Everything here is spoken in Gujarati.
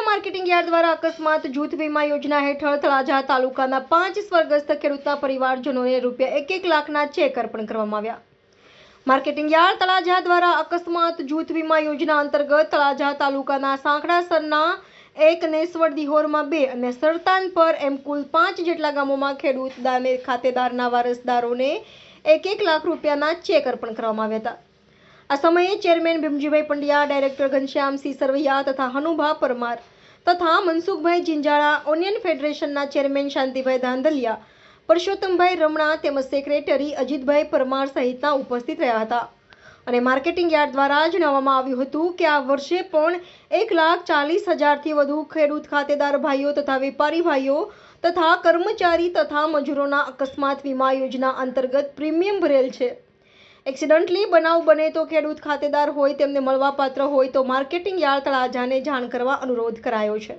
યાર્ડ દ્વારા અકસ્માત, જૂથ વીમા યોજના હેઠળ તળાજા તાલુકાના પાંચ સ્વર્ગસ્થ ખેડૂતના પરિવારજનોને રૂપિયા એક એક લાખના ચેક અર્પણ કરવામાં આવ્યા. માર્કેટિંગ યાર્ડ તળાજા દ્વારા અકસ્માત, જૂથ વીમા યોજના અંતર્ગત તળાજા તાલુકાના સાંકડાસરના એક નેસવડ દિહોરમાં બે અને સરતાન પર એમ કુલ પાંચ જેટલા ગામોમાં ખેડૂત દાને ખાતેદારના વારસદારોને એક એક લાખ રૂપિયાના ચેક અર્પણ કરવામાં આવ્યા હતા. આ સમયે ચેરમેન ભીમજીભાઈ પંડ્યા, ડાયરેક્ટર ઘનશ્યામસિંહ સરવૈયા તથા હનુભા પરમાર તથા મનસુખભાઈ જિંજાળા, ઓનિયન ફેડરેશનના ચેરમેન શાંતિભાઈ ધાંધલિયા, પરસોત્તમભાઈ રમણા તેમજ સેક્રેટરી અજીતભાઈ પરમાર સહિતના ઉપસ્થિત રહ્યા હતા. અને માર્કેટિંગ યાર્ડ દ્વારા જણાવવામાં આવ્યું હતું કે આ વર્ષે પણ એક લાખ ચાલીસ હજારથી વધુ ખેડૂત ખાતેદાર ભાઈઓ તથા વેપારી ભાઈઓ તથા કર્મચારી તથા મજૂરોના અકસ્માત વીમા યોજના અંતર્ગત પ્રીમિયમ ભરેલ છે. એક્સિડન્ટલી બનાવ બને તો ખેડૂત ખાતેદાર હોય, તેમને મળવાપાત્ર હોય તો માર્કેટિંગ યાર્ડ તળાજાને જાણ કરવા અનુરોધ કરાયો છે.